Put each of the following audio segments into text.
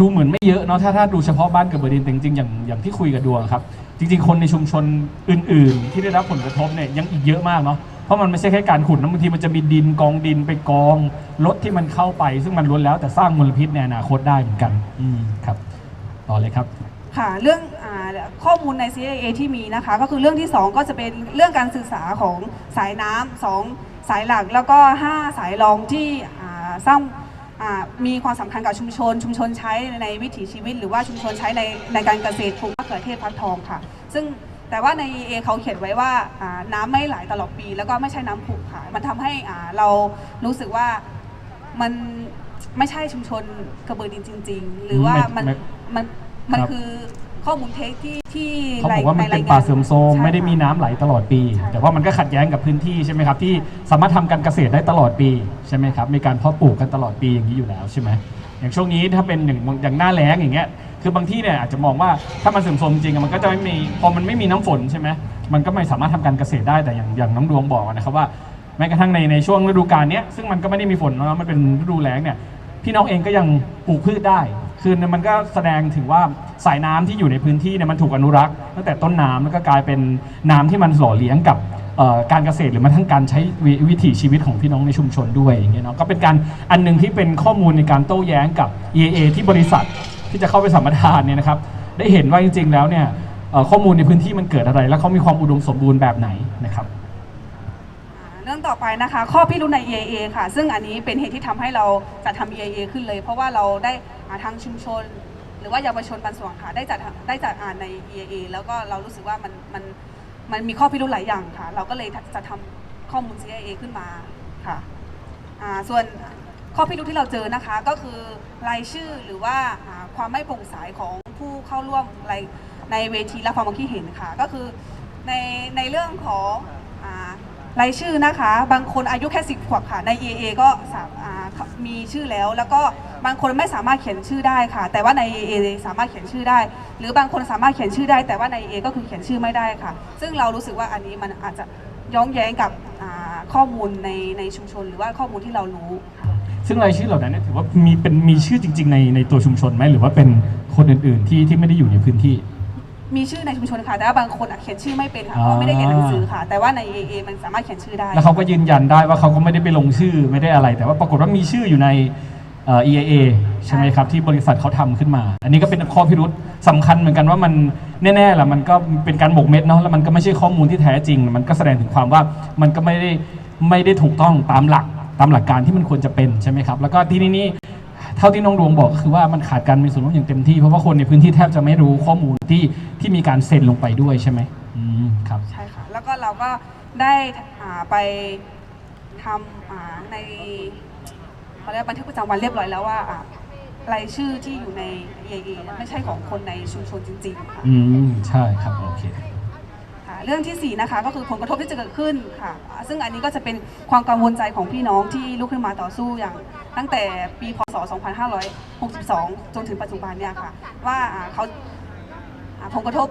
ดูเหมือนไม่เยอะเนาะถ้าถ้าดูเฉพาะบ้านเกระเบอร์ดินแต่จริงๆอย่างอย่างที่คุยกับดวงครับ จริง ๆ คนในชุมชนอื่น ๆ ที่ได้รับผลกระทบเนี่ยยังอีกเยอะมากเนาะเพราะมันไม่ใช่แค่การขุดนะบางทีมันจะมีดินกองดินไปกองรถที่มันเข้าไป ซึ่งมันล้วนแล้วแต่สร้างมลพิษในอนาคตได้เหมือนกันอืมครับต่อเลยครับ ค่ะเรื่องอาข้อมูลใน CIA ที่มีนะคะ ก็คือเรื่องที่ 2 ก็จะเป็นเรื่องการศึกษาของสายน้ำสองสายหลัก แล้วก็ 5 สายรองที่อ่าสร้าง มีความสำคัญกับชุมชน ชุมชนใช้ในวิถีชีวิต หรือว่าชุมชนใช้ในในการเกษตรปลูกมะเขือเทศพักทองค่ะ ซึ่งแต่ว่าใน EA เขาเขียนไว้ว่าอ่าน้ำไม่ไหลตลอดปี แล้วก็ไม่ใช่น้ำผุค่ะ มันทำให้อ่าเรารู้สึกว่ามันไม่ใช่ชุมชนกระเบือดินจริง ๆ หรือว่ามันไม่มันมันครับคือ ข้อมูลเท็จที่ที่เขาบอกว่ามันเป็นใรยงป่าเสื่อมโทรมใช่ไม่ได้มีค่ะน้ำไหลตลอดปีใช่แต่ว่ามันก็ขัดแย้งกับพื้นที่ใช่ไหมครับ ที่สามารถทำการเกษตรได้ตลอดปีใช่ไหมครับมีการเพาะปลูกกันตลอดปีอย่างนี้อยู่แล้วใช่ไหมอย่างช่วงนี้ถ้าเป็นอย่างอย่างหน้าแล้งอย่างเงี้ยคือบางที่เนี่ยอาจจะมองว่าถ้ามันเสื่อมโทรมจริงๆอะมันก็จะไม่มีพอมันไม่มีน้ำฝนใช่ไหมมันก็ไม่สามารถทำการเกษตรได้แต่อย่างอย่างน้องดวงบอกนะครับว่า แม้กระทั่งในในช่วงฤดูกาลเนี้ยซึ่งมันก็ไม่ได้มีฝนเนอะมันเป็นฤดูแล้งเนี่ยพี่น้องเองก็ยังปลูกพืชได้ คือมันก็แสดงถึงว่าสายน้ำที่อยู่ในพื้นที่เนี่ยมันถูกอนุรักษ์ตั้งแต่ต้นน้ำแล้วก็กลายเป็นน้ำที่มันหล่อเลี้ยงกับการเกษตรหรือแมาทั้งการใช้วิวิถีชีวิตของพี่น้องในชุมชนด้วยอย่างเงี้ยเนาะก็เป็นการอันหนึงที่เป็นข้อมูลในการโต้แย้งกับ EA ที่บริษัทที่จะเข้าไปสัมปทานเนี่ยนะครับได้เห็นว่าจริง ๆ แล้วเนี่ยข้อมูลในพื้นที่มันเกิดอะไร แล้วเขามีความอุดมสมบูรณ์แบบไหนนะครับ องต่อไปนะคะ ข้อพิรุธใน EAA ค่ะ ซึ่งอันนี้เป็นเหตุที่ทำให้เราจัดทำ EAA ขึ้นเลย เพราะว่าเราได้ทางชุมชน หรือว่าเยาวชนบางส่วนค่ะได้จัดได้จัดอ่านใน EAA แล้วก็เรารู้สึกว่ามันมันมันมีข้อพิรุธหลายอย่างค่ะ เราก็เลยจะทำข้อมูล CIA ขึ้นมาค่ะส่วนข้อพิรุธที่เราเจอนะคะ ก็คือรายชื่อหรือว่าความไม่โปร่งใสของผู้เข้าร่วมในเวทีรับฟังความคิดเห็นค่ะ ก็คือในในเรื่องของ รายชื่อนะคะ บางคนอายุแค่สิบขวบค่ะใน EA ก็สาอ่ามีชื่อแล้ว แล้วก็บางคนไม่สามารถเขียนชื่อได้ค่ะ แต่ว่าใน EA สามารถเขียนชื่อได้ หรือบางคนสามารถเขียนชื่อได้ แต่ว่าใน EA ก็คือเขียนชื่อไม่ได้ค่ะ ซึ่งเรารู้สึกว่าอันนี้มันอาจจะย้อนแย้งกับอ่าข้อมูลในในชุมชน หรือว่าข้อมูลที่เรารู้ซึ่งรายชื่อเหล่านั้นเนี่ยถือว่ามีเป็นมีชื่อจริง ๆ ในในตัวชุมชนไหมหรือว่าเป็นคนอื่น ๆ ที่ที่ไม่ได้อยู่ในพื้นที่ มีชื่อในชุมชนค่ะ แต่ว่าบางคนอะเขียนชื่อไม่เป็นค่ะอ่าเพราะไม่ได้เรียนหนังสือค่ะ แต่ว่าใน EA มันสามารถเขียนชื่อได้ แล้วเขาก็ยืนยันได้ว่าเขาก็ไม่ได้ไปลงชื่อไม่ได้อะไร แต่ว่าปรากฏว่ามีชื่ออยู่ในเอ่อ EAA ใช่ไหมครับที่บริษัทเขาทำขึ้นมา อันนี้ก็เป็นข้อพิรุษสำคัญเหมือนกันว่ามันแน่ๆแหละมันก็เป็นการหมกเม็ดเนาะแล้วมันก็ไม่ใช่ข้อมูลที่แท้จริง มันก็แสดงถึงความว่ามันก็ไม่ได้ไม่ได้ถูกต้องตามหลักตามหลักการที่มันควรจะเป็นใช่ไหมครับแล้วก็ที่นี่นี่ เท่าที่น้องดวงบอกก็คือว่ามันขาดการมีส่วนร่วมอย่างเต็มที่เพราะว่าคนในพื้นที่แทบจะไม่รู้ข้อมูลที่ที่มีการเซ็นลงไปด้วยใช่ไหมอืมครับ ใช่ค่ะ แล้วก็เราก็ได้อ่าไปทำอ่าในเขาเรียกบันทึกประจำวันเรียบร้อยแล้วว่าอ่ารายชื่อที่อยู่ใน EAA ไม่ใช่ของคนในชุมชนจริงๆค่ะ อืมใช่ครับโอเค ค่ะเรื่องที่4นะคะก็คือผลกระทบที่จะเกิดขึ้นค่ะอ่าซึ่งอันนี้ก็จะเป็นความกังวลใจของพี่น้องที่ลุกขึ้นมาต่อสู้อย่าง ตั้งแต่ปีพศ 2562 จนถึงปัจจุบันเนี่ยค่ะ ว่าอ่าเขาอ่าผลกระทบ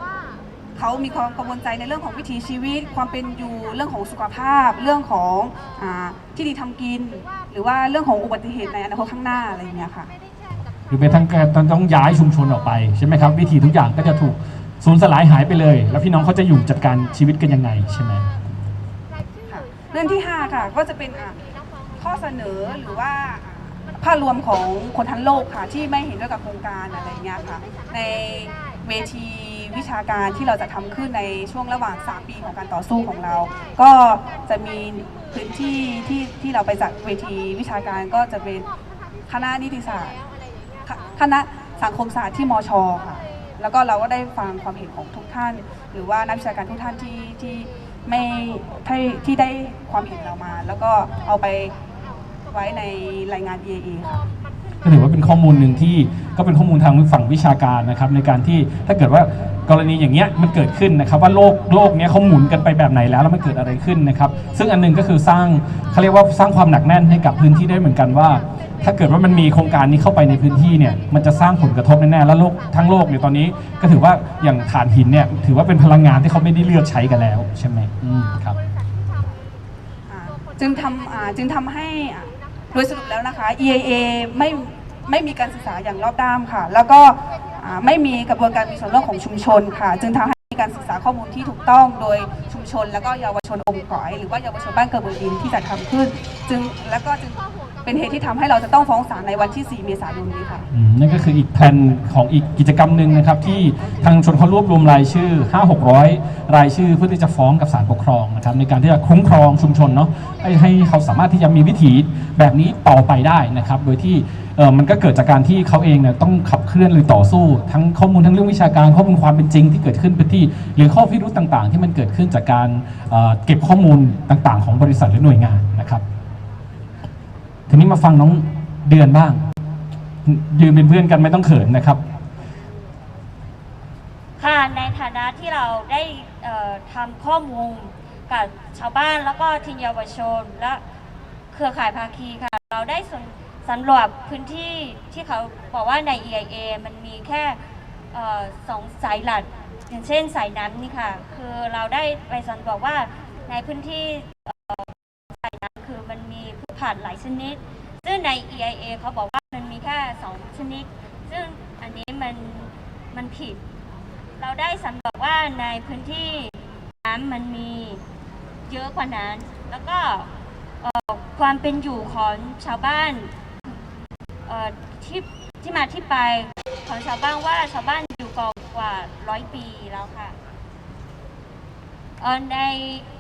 เขามีความกังวลใจในเรื่องของวิถีชีวิต ความเป็นอยู่เรื่องของสุขภาพ เรื่องของอาที่ดีทำกิน หรือว่าเรื่องของอุบัติเหตุในอนาคตข้างหน้าอะไรอย่างเงี้ยค่ะหรือแม้ทั้งการต้องย้ายชุมชนออกไปใช่ไหมครับ วิธีทุกอย่างก็จะถูกสูญสลายหายไปเลย แล้วพี่น้องเขาจะอยู่จัดการชีวิตกันยังไงใช่ไหมค่ะเรื่องที่ 5 ค่ะก็จะเป็นอะข้อเสนอหรือว่าอะ ภาพรวมของคนทั้งโลกค่ะที่ไม่เห็นด้วยกับโครงการอะไรเงี้ยค่ะในเวทีวิชาการที่เราจะทำขึ้นในช่วงระหว่าง 3 ปีของการต่อสู้ของเรา ก็จะมีพื้นที่ที่ที่เราไปจัดเวทีวิชาการก็จะเป็นคณะนิติศาสตร์คณะสังคมศาสตร์ที่มชค่ะ แล้วก็เราก็ได้ฟังความเห็นของทุกท่าน หรือว่านักวิชาการทุกท่านที่ที่ไม่ที่ที่ได้ความเห็นเรามา แล้วก็เอาไป ไว้ในรายงาน EAA ค่ะก็ถือว่าเป็นข้อมูลหนึ่งที่ก็เป็นข้อมูลทางฝั่งวิชาการนะครับในการที่ถ้าเกิดว่ากรณีอย่างเงี้ยมันเกิดขึ้นนะครับว่าโลกโลกเนี้ยเขาหมุนกันไปแบบไหนแล้วแล้วมันเกิดอะไรขึ้นนะครับซึ่งอันหนึงก็คือสร้างเขาเรียกว่าสร้างความหนักแน่นให้กับพื้นที่ได้เหมือนกันว่า ถ้าเกิดว่ามันมีโครงการนี้เข้าไปในพื้นที่เนี่ยมันจะสร้างผลกระทบแน่ๆแล้วโลกทั้งโลกเนี่ยตอนนี้ก็ถือว่าอย่างถ่านหินเนี่ยถือว่าเป็นพลังงานที่เขาไม่ได้เลือกใช้กันแล้วใช่ไหมอืมครับ อ่าจึงทำอ่าจึงทำให้อ่า โดยสรุปแล้วนะคะ EAA ไม่ไม่มีการศึกษาอย่างรอบด้านค่ะ แล้วก็ไม่มีกระบวนการมีส่วนร่วมของชุมชนค่ะ จึงทำให้มีการศึกษาข้อมูลที่ถูกต้องโดยชุมชน แล้วก็เยาวชนองค์กรหรือว่าเยาวชนบ้านกระบือดินที่จัดทำขึ้น จึงแล้วก็จึง เป็นเหตุที่ทำให้เราจะต้องฟ้องศาลในวันที่ 4 เมษายนนี้ค่ะ อืมนั่นก็คืออีกแผนของอีกกิจกรรมหนึ่งนะครับ ที่ทางชนเขารวบรวมรายชื่อ 5 600 รายชื่อเพื่อที่จะฟ้องกับศาลปกครองนะครับในการที่จะคุ้มครองชุมชนเนาะให้ให้เขาสามารถที่จะมีวิถีแบบนี้ต่อไปได้นะครับโดยที่เออมันก็เกิดจากการที่เขาเองเนี่ยต้องขับเคลื่อนหรือต่อสู้ ทั้งข้อมูลทั้งเรื่องวิชาการข้อมูลความเป็นจริงที่เกิดขึ้นพื้นที่ หรือข้อพิรุธต่างๆ ที่มันเกิดขึ้นจากการเอ่อเก็บข้อมูลต่างๆ ของบริษัทหรือหน่วยงานนะครับ ทีนี้มาฟังน้องเดือนบ้าง ยืนเป็นเพื่อนกันไม่ต้องเขินนะครับ ค่ะในฐานะที่เราได้เอ่อทำข้อมูลกับชาวบ้านแล้วก็ทีมเยาวชน และเครือข่ายภาคีค่ะ เราได้สำสำรวจพื้นที่ที่เขาบอกว่าใน EIA มันมีแค่เอ่อสองสายหลักอย่างเช่นสายน้ำนี่ค่ะ คือเราได้ไปสำรวจว่าในพื้นที่ มีพืชผักหลายชนิด ซึ่งใน EIA เขาบอกว่ามันมีแค่สองชนิด ซึ่งอันนี้มันมันผิด เราได้สำรวจว่าในพื้นที่น้ำมันมีเยอะกว่านั้น แล้วก็ความเป็นอยู่ของชาวบ้านที่ที่มาที่ไปของชาวบ้านว่าชาวบ้านอยู่กกว่าร้อยปีแล้วค่ะใน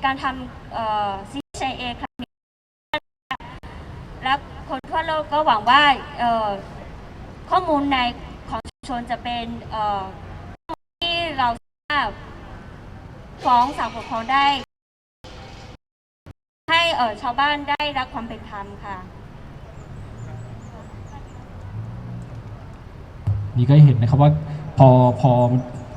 การทำเอ่อ CHIA ครั้ง คนทั่วโลกก็หวังว่าข้อมูลในของชุมชนจะเป็นเอ่อที่เราสามารถฟ้องศาลปกครองได้ ให้ชาวบ้านได้รับความเป็นธรรมค่ะ นี่ก็เห็นนะครับว่าพอพอ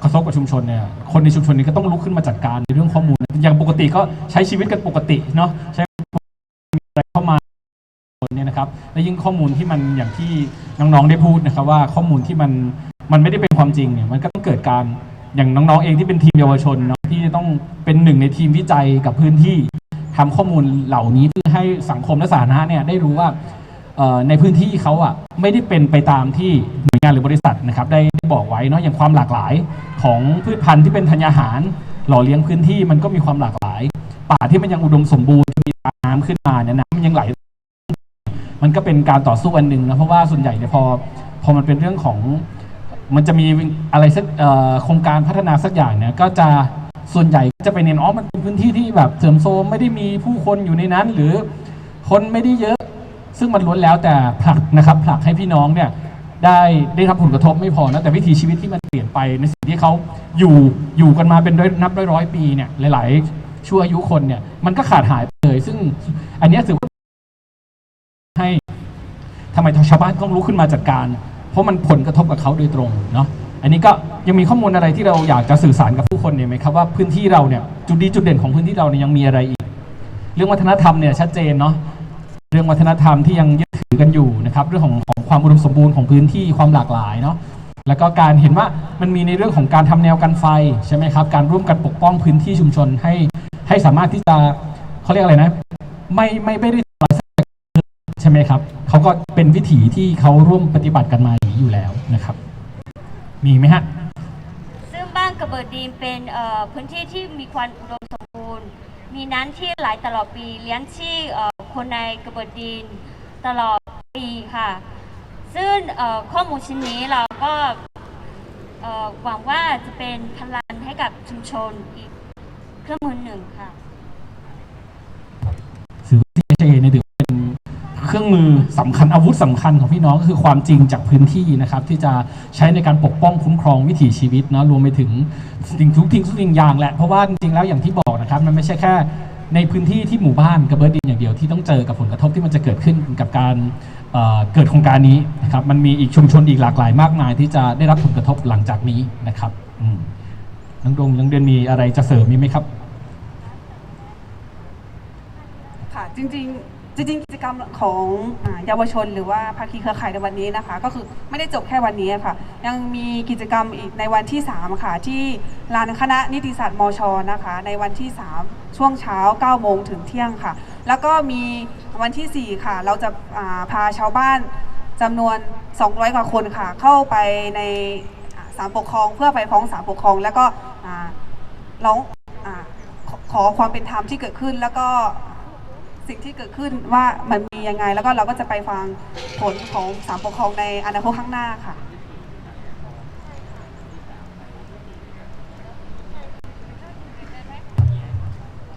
กระทบกับชุมชนเนี่ยคนในชุมชนนี้ก็ต้องลุกขึ้นมาจัดการในเรื่องข้อมูลอย่างปกติก็ใช้ชีวิตกันปกติเนาะ นะครับและยิ่งข้อมูลที่มันอย่างที่น้องๆได้พูดนะครับว่าข้อมูลที่มันมันไม่ได้เป็นความจริงเนี่ยมันก็ต้องเกิดการอย่างน้องๆเองที่เป็นทีมเยาวชนเนาะที่จะต้องเป็นหนึ่งในทีมวิจัยกับพื้นที่ทำข้อมูลเหล่านี้เพื่อให้สังคมและสาธารณะเนี่ยได้รู้ว่าในพื้นที่เขาอะไม่ได้เป็นไปตามที่หน่วยงานหรือบริษัทนะครับได้ได้บอกไว้เนาะอย่างความหลากหลายของพืชพันธุ์ที่เป็นธัญญาหาร หล่อเลี้ยงพื้นที่มันก็มีความหลากหลาย ป่าที่มันยังอุดมสมบูรณ์มีน้ำขึ้นมาเนี่ยน้ำมันยังไหล มันก็เป็นการต่อสู้อันหนึ่งนะเพราะว่าส่วนใหญ่เนี่ยพอพอมันเป็นเรื่องของมันจะมีอะไรสักโครงการพัฒนาสักอย่างเนี่ยก็จะส่วนใหญ่จะไปเน้นอ๋อมันเป็นพื้นที่ที่แบบเสื่อมโทรมไม่ได้มีผู้คนอยู่ในนั้น หรือคนไม่ได้เยอะ ซึ่งมันล้วนแล้วแต่ผลักนะครับผลักให้พี่น้องเนี่ยได้ได้รับผลกระทบไม่พอนะแต่วิถีชีวิตที่มันเปลี่ยนไปในสิ่งที่เขาอยู่อยู่กันมาเป็นร้อยนับร้อยร้อยปีเนี่ยหลาย ๆ ชั่วอายุคนเนี่ยมันก็ขาดหายไปเลย ซึ่งอันนี้ถือว่า ให้ทำไมชาวบ้านต้องลุกขึ้นมาจัดการ เพราะมันผลกระทบกับเขาโดยตรงเนาะอันนี้ก็ยังมีข้อมูลอะไรที่เราอยากจะสื่อสารกับผู้คนเนี่ยไหมครับว่าพื้นที่เราเนี่ยจุดดีจุดเด่นของพื้นที่เราเนี่ยยังมีอะไรอีก เรื่องวัฒนธรรมเนี่ยชัดเจนเนาะเรื่องวัฒนธรรมที่ยังยึดถือกันอยู่นะครับเรื่องของของความอุดมสมบูรณ์ของพื้นที่ความหลากหลายเนาะแล้วก็การเห็นว่ามันมีในเรื่องของการทำแนวกันไฟใช่ไหมครับการร่วมกันปกป้องพื้นที่ชุมชนให้ให้สามารถที่จะเขาเรียกอะไรนะไม่ไม่ไม่ได้ ช่ไหมครับเขาก็เป็นวิถีที่เขาร่วมปฏิบัติกันมาอย่างนี้อยู่แล้วนะครับ มีไหมฮะ ซึ่งบ้านกระเบิดดีนเป็นเอ่อพื้นที่ที่มีความอุดมสมบูรณ์ มีน้ำที่ไหลตลอดปีเลี้ยงชีพเอ่อคนในกระเบิดดีนตลอดปีค่ะ ซึ่งเอ่อข้อมูลชิ้นนี้เราก็เอ่อหวังว่าจะเป็นพลังให้กับชุมชนอีกเครื่องมือหนึ่งค่ะถือว่า CHA เนี่ยถือ เครื่องมือสำคัญอาวุธสำคัญของพี่น้องก็คือความจริงจากพื้นที่นะครับ ที่จะใช้ในการปกป้องคุ้มครองวิถีชีวิตนะรวมไปถึงสิ่งทุกทิ้งทุกสิ่งอย่างแหละเพราะว่าจริงๆแล้วอย่างที่บอกนะครับมันไม่ใช่แค่ในพื้นที่ที่หมู่บ้านกระเบิดดินอย่างเดียวที่ต้องเจอกับผลกระทบที่มันจะเกิดขึ้นกับการเเกิดโครงการนี้นะครับมันมีอีกชุมชนอีกหลากหลายมากมาย ที่จะได้รับผลกระทบหลังจากนี้นะครับน้องดงน้องเดือนมีอะไรจะเสริมมีไหมครับ ค่ะจริงๆ จริงๆกิจกรรมของอ่าเยาวชน หรือว่าภาคีเครือข่ายในวันนี้นะคะ ก็คือไม่ได้จบแค่วันนี้ค่ะ ยังมีกิจกรรมอีกในวันที่ 3 ค่ะ ที่ลานคณะนิติศาสตร์มชนะคะ ในวันที่ 3 ช่วงเช้า9โมงถึงเที่ยงค่ะ แล้วก็มีวันที่ 4 ค่ะ เราจะอ่าพาชาวบ้านจำนวน 200 กว่าคนค่ะ เข้าไปในอ่าศาลปกครองเพื่อไปฟ้องศาลปกครอง แล้วก็อ่าร้องอาขอขอความเป็นธรรมที่เกิดขึ้นแล้วก็ สิ่งที่เกิดขึ้นว่ามันมียังไง แล้วก็เราก็จะไปฟังผลของศาลปกครองในอนาคตข้างหน้าค่ะ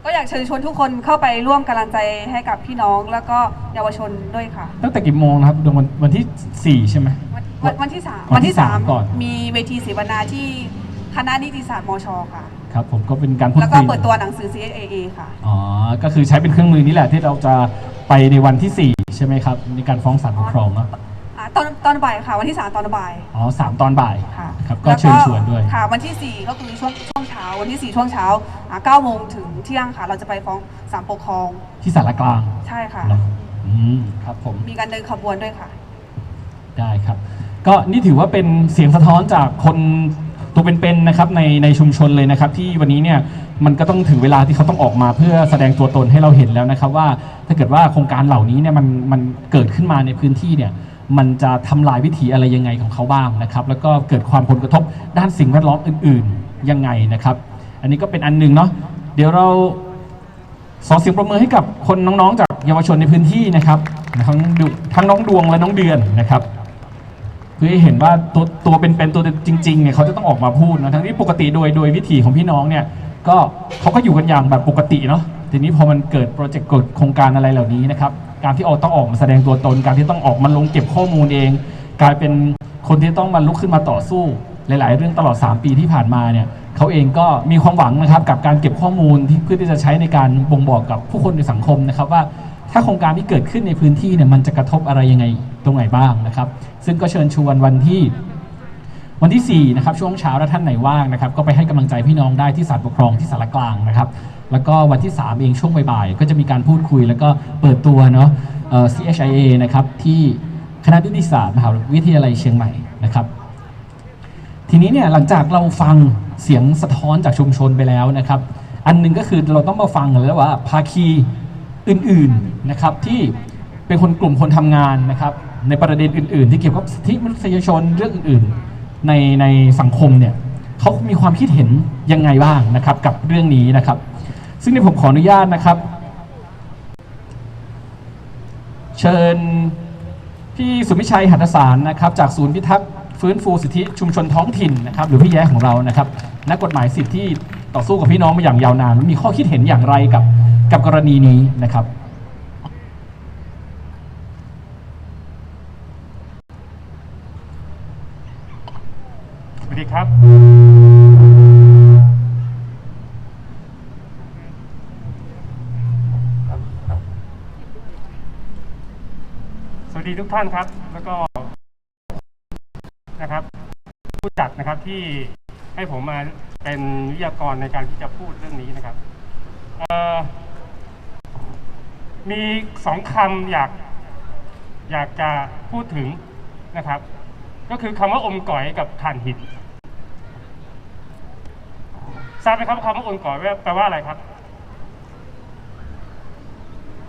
ก็อยากเชิญชวนทุกคนเข้าไปร่วมกำลังใจให้กับพี่น้องแล้วก็เยาวชนด้วยค่ะ ตั้งแต่กี่โมงนะครับวันวันที่ 4 ใช่ไหม วันวันวันที่สามวันที่สามก่อน มีเวทีเสวนาที่คณะนิติศาสตร์มชค่ะ ครับผมก็เป็นการพูดแล้วก็คุยเปิดตัวหนังสือ CSAA ค่ะ อ๋อก็คือใช้เป็นเครื่องมือนี่แหละที่เราจะไปในวันที่ 4 ใช่ไหมครับ ในการฟ้องศาลปกครองเนาะอ่าตอนตอนบ่ายค่ะ วันที่สามตอนบ่ายอ๋อสามตอนบ่ายค่ะครับก็แล้เชิญชวนด้วย ค่ะ วันที่สี่ก็คือช่วงช่วงเช้า วันที่สี่ช่วงเช้าอ่าเก้าโมงถึงเที่ยงค่ะ เราจะไปฟ้องศาลปกครองที่สารกลางใช่ค่ะ เนาะอืมครับผม มีการเดินขบวนด้วยค่ะ ได้ครับ ก็นี่ถือว่าเป็นเสียงสะท้อนจากคน ตัวเป็นๆนะครับในในชุมชนเลยนะครับ ที่วันนี้เนี่ยมันก็ต้องถึงเวลาที่เขาต้องออกมาเพื่อแสดงตัวตนให้เราเห็นแล้วนะครับ ว่าถ้าเกิดว่าโครงการเหล่านี้เนี่ยมันมันเกิดขึ้นมาในพื้นที่เนี่ยมันจะทำลายวิถีอะไรยังไงของเขาบ้างนะครับ แล้วก็เกิดความผลกระทบด้านสิ่งแวดล้อมอื่นๆยังไงนะครับ อันนี้ก็เป็นอันหนึ่งเนาะเดี๋ยวเราสอเสียงประเมือให้กับคนน้องๆ จากเยาวชนในพื้นที่นะครับทั้งดุทั้งน้องดวงและน้องเดือนนะครับ เพื่อเห็นว่าตัวตัวเป็นๆตัวจริงๆเนี่ยเขาจะต้องออกมาพูดนะทั้งที่ปกติโดยโดยวิถีของพี่น้องเนี่ยก็เขาก็อยู่กันอย่างแบบปกติเนาะทีนี้พอมันเกิดโปรเจกต์เกิดโครงการอะไรเหล่านี้นะครับการที่ออกต้องออกมาแสดงตัวตน การที่ต้องออกมาลงเก็บข้อมูลเอง กลายเป็นคนที่ต้องมาลุกขึ้นมาต่อสู้ หลาย ๆ เรื่องตลอด 3 ปีที่ผ่านมาเนี่ยเขาเองก็มีความหวังนะครับกับการเก็บข้อมูลที่เพื่อที่จะใช้ในการบ่งบอกกับผู้คนในสังคมนะครับว่าถ้าโครงการที่เกิดขึ้นในพื้นที่เนี่ยมันจะกระทบอะไรยังไง ตรงไหนบ้างนะครับ ซึ่งก็เชิญชวนวันที่วันที่4นะครับช่วงเช้าถ้าท่านไหนว่างนะครับ ก็ไปให้กำลังใจพี่น้องได้ที่ศาลปกครองที่สารกลางนะครับ แล้วก็วันที่ 3 เองช่วงบ่ายๆ ก็จะมีการพูดคุยแล้วก็เปิดตัวเนาะเอ่อ CHIA นะครับที่คณะนิติศาสตร์มหาวิทยาลัยเชียงใหม่นะครับ ทีนี้เนี่ยหลังจากเราฟังเสียงสะท้อนจากชุมชนไปแล้วนะครับ อันหนึงก็คือเราต้องมาฟังแล้วว่าภาคีอื่นๆนะครับที่ เป็นคนกลุ่มคนทำงานนะครับ ในประเด็นอื่น ๆ ที่เกี่ยวกับสิทธิมนุษยชนเรื่องอื่น ๆ ในในสังคมเนี่ยเขามีความคิดเห็นยังไงบ้างนะครับ กับเรื่องนี้นะครับ ซึ่งในผมขออนุญาตนะครับ เชิญพี่สุมิชัยหัตถสารนะครับ จากศูนย์พิทักษ์ฟื้นฟูสิทธิชุมชนท้องถิ่นนะครับ หรือพี่แย้ของเรานะครับนักกฎหมายสิทธิต่อสู้กับพี่น้องมาอย่างยาวนานมีข้อคิดเห็นอย่างไรกับกับกรณีนี้นะครับ ท่านครับ แล้วก็นะครับ ผู้จัดนะครับที่ให้ผมมาเป็นวิทยากรในการที่จะพูดเรื่องนี้นะครับมีสองคำอยากอยากจะพูดถึงนะครับ ก็คือคำว่าอมก๋อยกับถ่านหินทราบไหมครับคำว่าอมก๋อยแปลว่าอะไรครับ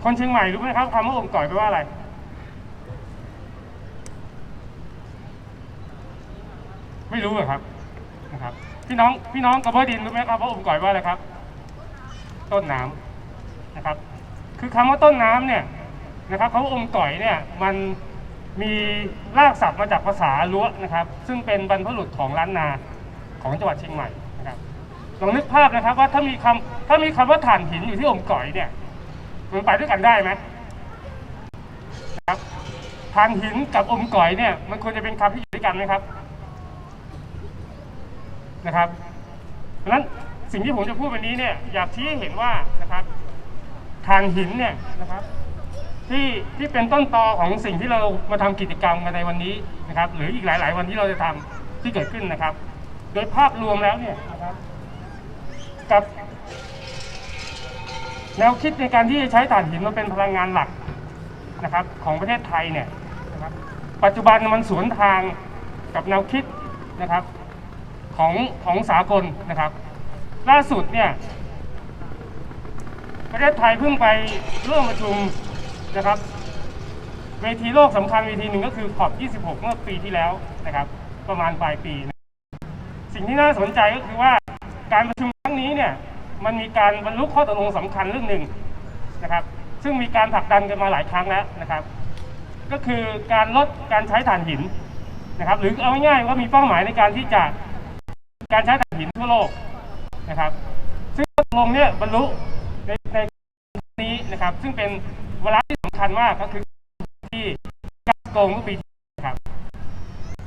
คนเชียงใหม่รู้ไหมครับคำว่าอมก๋อยแปลว่าอะไร ไม่รู้เหรอครับนะครับ พี่น้องพี่น้องกระเบื้อดินรู้ไหมครับว่าอมก๋อยว่าอะไรครับ ต้นน้ำนะครับ คือคำว่าต้นน้ำเนี่ยนะครับคำว่าอมก๋อยเนี่ยมันมีรากศัพท์มาจากภาษาล้วนะครับ ซึ่งเป็นบรรพบุรุษของล้านนาของจังหวัดเชียงใหม่นะครับลองนึกภาพนะครับว่าถ้ามีคำถ้ามีคำว่าถ่านหินอยู่ที่อมก๋อยเนี่ยมันไปด้วยกันได้ไหมนะครับถ่านหินกับอมก๋อยเนี่ยมันควรจะเป็นคำที่อยู่ด้วยกันไหมครับ นะครับเพราะฉะนั้นสิ่งที่ผมจะพูดวันนี้เนี่ยอยากชี้ให้เห็นว่านะครับถ่านหินเนี่ยนะครับที่ที่เป็นต้นตอของสิ่งที่เรามาทำกิจกรรมกันในวันนี้นะครับ หรืออีกหลาย ๆ วันที่เราจะทำที่เกิดขึ้นนะครับ โดยภาพรวมแล้วเนี่ยนะครับกับ แนวคิดในการที่จะใช้ถ่านหินมาเป็นพลังงานหลักนะครับ ของประเทศไทยเนี่ยนะครับปัจจุบันมันสวนทางกับแนวคิดนะครับ ของของสากลนะครับ ล่าสุดเนี่ยประเทศไทยเพิ่งไปร่วมประชุมนะครับเวทีโลกสำคัญเวทีหนึ่งก็คือขอบ 26 เมื่อปีที่แล้วนะครับ ประมาณปลายปี สิ่งที่น่าสนใจก็คือว่าการประชุมครั้งนี้เนี่ยมันมีการบรรลุข้อตกลงสำคัญเรื่องหนึ่งนะครับ ซึ่งมีการผลักดันกันมาหลายครั้งแล้วนะครับ ก็คือการลดการใช้ถ่านหินนะครับ หรือเอาง่ายๆว่ามีเป้าหมายในการที่จะ การใช้ถ่านหินทั่วโลกนะครับ ซึ่งตกลงเนี่ยบรรลุในในนี้นะครับ ซึ่งเป็นวาระที่สำคัญมากก็คือที่กาโกงเมื่อปีที่แล้วนะครับ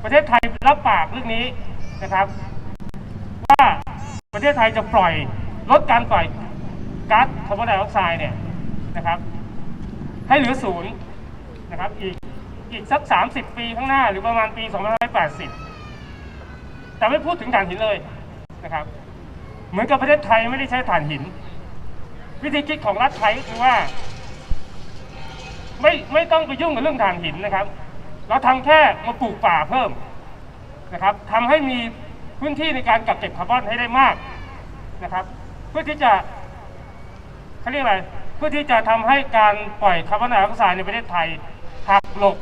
ประเทศไทยรับปากเรื่องนี้นะครับ ว่าประเทศไทยจะปล่อยลดการปล่อยก๊าซคาร์บอนไดออกไซด์เนี่ยนะครับ ให้เหลือศูนย์นะครับอีกอีกสัก 30 ปีข้างหน้าหรือประมาณปี 2580 แต่ไม่พูดถึงถ่านหินเลยนะครับ เหมือนกับประเทศไทยไม่ได้ใช้ถ่านหิน วิธีคิดของรัฐไทยก็คือว่า ไม่ไม่ต้องไปยุ่งกับเรื่องถ่านหินนะครับ เราทำแค่มาปลูกป่าเพิ่มนะครับทำให้มีพื้นที่ในการกักเก็บคาร์บอนให้ได้มากนะครับ เพื่อที่จะเขาเรียกอะไรเพื่อที่จะทำให้การปล่อยคาร์บอนไดออกไซด์ในประเทศไทยหักหลบ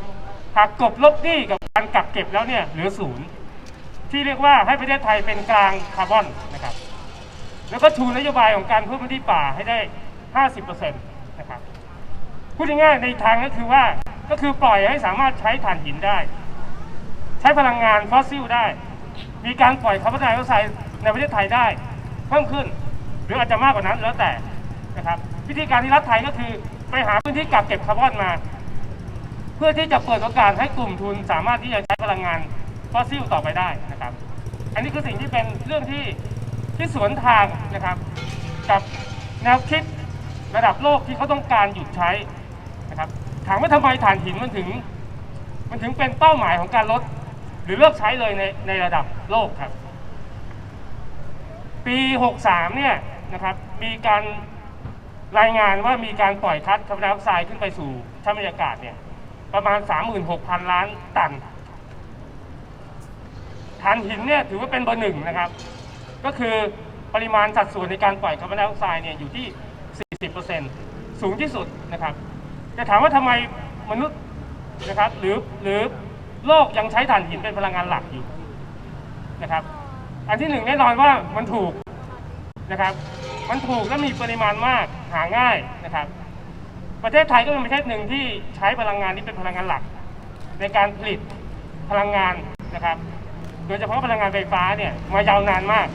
หักกบลบหนี้กับการกักเก็บแล้วเนี่ยเหลือศูนย์ ที่เรียกว่าให้ประเทศไทยเป็นกลางคาร์บอนนะครับ แล้วก็ชูนโยบายของการเพิ่มพื้นที่ป่าให้ได้ 50%นะครับพูดง่ายๆในทางก็คือว่าก็คือปล่อยให้สามารถใช้ถ่านหินได้ ใช้พลังงานฟอสซิลได้ มีการปล่อยคาร์บอนไดออกไซด์ในประเทศไทยได้เพิ่มขึ้น หรืออาจจะมากกว่านั้นแล้วแต่นะครับวิธีการที่รัฐไทยก็คือไปหาพื้นที่กักเก็บคาร์บอนมา เพื่อที่จะเปิดโอกาสให้กลุ่มทุนสามารถที่จะใช้พลังงาน ฟอสซิลต่อไปได้นะครับ อันนี้คือสิ่งที่เป็นเรื่องที่ที่สวนทางนะครับ กับแนวคิดระดับโลกที่เขาต้องการหยุดใช้นะครับถามว่าทำไมถ่านหินมันถึง มันถึงเป็นเป้าหมายของการลด หรือเลิกใช้เลยในในระดับโลกครับ ปี 63 เนี่ยนะครับมีการรายงานว่ามีการปล่อยคัดคาร์บอนไดออกไซด์ขึ้นไปสู่ชั้นบรรยากาศเนี่ยประมาณ 36,000 ล้านตัน ถ่านหินเนี่ยถือว่าเป็นเบอร์หนึ่งนะครับ ก็คือปริมาณสัดส่วนในการปล่อยคาร์บอนไดออกไซด์เนี่ยอยู่ที่ 40%สูงที่สุดนะครับจะถามว่าทำไมมนุษย์นะครับหรือหรือโลกยังใช้ถ่านหินเป็นพลังงานหลักอยู่นะครับ อันที่หนึ่งแน่นอนว่ามันถูกนะครับ มันถูกและมีปริมาณมากหาง่ายนะครับ ประเทศไทยก็เป็นประเทศหนึ่งที่ใช้พลังงานนี้เป็นพลังงานหลัก ในการผลิตพลังงานนะครับ โดยเฉพาะพลังงานไฟฟ้าเนี่ยมายาวนานมาก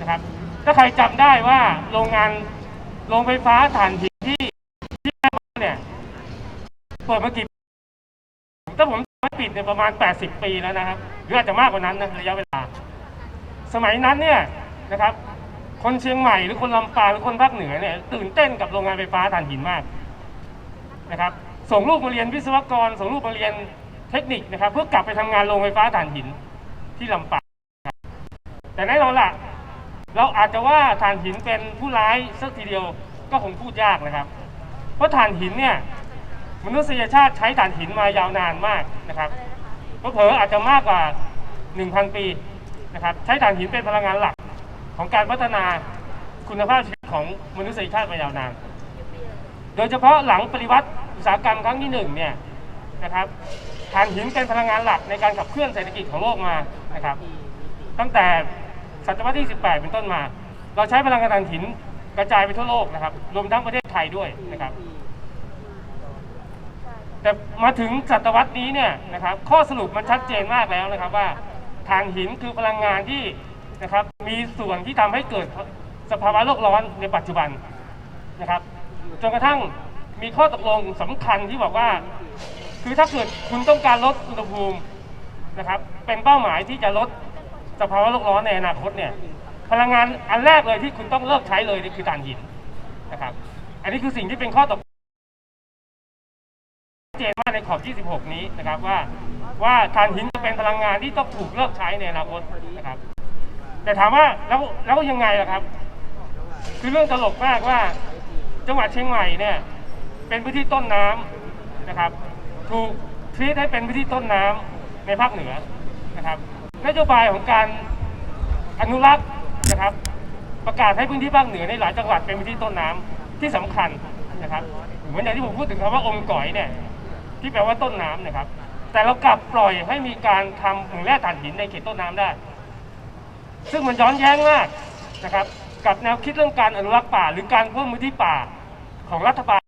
นะครับถ้าใครจำได้ว่าโรงงานโรงไฟฟ้าถ่านหินที่ที่แม่มาเนี่ยเปิดมากี่ถ้าผมไม่ผิดเนี่ยประมาณ 80 ปีแล้วนะครับหรืออาจจะมากกว่านั้นนะระยะเวลา สมัยนั้นเนี่ยนะครับ คนเชียงใหม่หรือคนลำปางหรือคนภาคเหนือเนี่ยตื่นเต้นกับโรงงานไฟฟ้าถ่านหินมากนะครับส่งลูกมาเรียนวิศวกร ส่งลูกมาเรียนเทคนิคนะครับ เพื่อกลับไปทำงานโรงไฟฟ้าถ่านหิน ที่ลำปางครับแต่แน่นอนล่ะ เราอาจจะว่าถ่านหินเป็นผู้ร้ายสักทีเดียวก็คงพูดยากนะครับ เพราะถ่านหินเนี่ยมนุษยชาติใช้ถ่านหินมายาวนานมากนะครับเผลออาจจะมากกว่า 1,000 ปีนะครับใช้ถ่านหินเป็นพลังงานหลักของการพัฒนาคุณภาพชีวิตของมนุษยชาติมายาวนาน โดยเฉพาะหลังปฏิวัติอุตสาหกรรมครั้งที่หนึ่งเนี่ยนะครับถ่านหินเป็นพลังงานหลักในการขับเคลื่อนเศรษฐกิจของโลกมา นะครับ ตั้งแต่ศตวรรษที่ 18 เป็นต้นมา เราใช้พลังงานถ่านหินกระจายไปทั่วโลกนะครับ รวมทั้งประเทศไทยด้วยนะครับ แต่มาถึงศตวรรษนี้เนี่ยนะครับ ข้อสรุปมันชัดเจนมากแล้วนะครับว่าถ่านหินคือพลังงานที่นะครับ มีส่วนที่ทำให้เกิดสภาวะโลกร้อนในปัจจุบันนะครับจนกระทั่งมีข้อตกลงสำคัญที่บอกว่า คือถ้าเกิดคุณต้องการลดอุณหภูมิ นะครับเป็นเป้าหมายที่จะลดสภาวะโลกร้อนในอนาคตเนี่ยพลังงานอันแรกเลยที่คุณต้องเลิกใช้เลยนี่คือถ่านหินนะครับ อันนี้คือสิ่งที่เป็นข้อตกชัดเจนมากในขอบ 26 นี้นะครับว่าว่าถ่านหินจะเป็นพลังงานที่ต้องถูกเลิกใช้ในอนาคตนะครับ แต่ถามว่าแล้วแล้วยังไงล่ะครับ คือเรื่องตลกมากว่าจังหวัดเชียงใหม่เนี่ยเป็นพื้นที่ต้นน้ำนะครับ ถูกทีตให้เป็นพื้นที่ต้นน้ำ ในภาคเหนือนะครับนโยบายของการอนุรักษ์นะครับ ประกาศให้พื้นที่ภาคเหนือในหลายจังหวัดเป็นพื้นที่ต้นน้ำที่สำคัญนะครับเหมือนอย่างที่ผมพูดถึงคำว่าอมก๋อยเนี่ยที่แปลว่าต้นน้ำนะครับ แต่เรากลับปล่อยให้มีการทำเหมืองแร่ถ่านหินในเขตต้นน้ำได้ ซึ่งมันย้อนแย้งมากนะครับ กับแนวคิดเรื่องการอนุรักษ์ป่า หรือการเพิ่มพื้นที่ป่าของรัฐบาล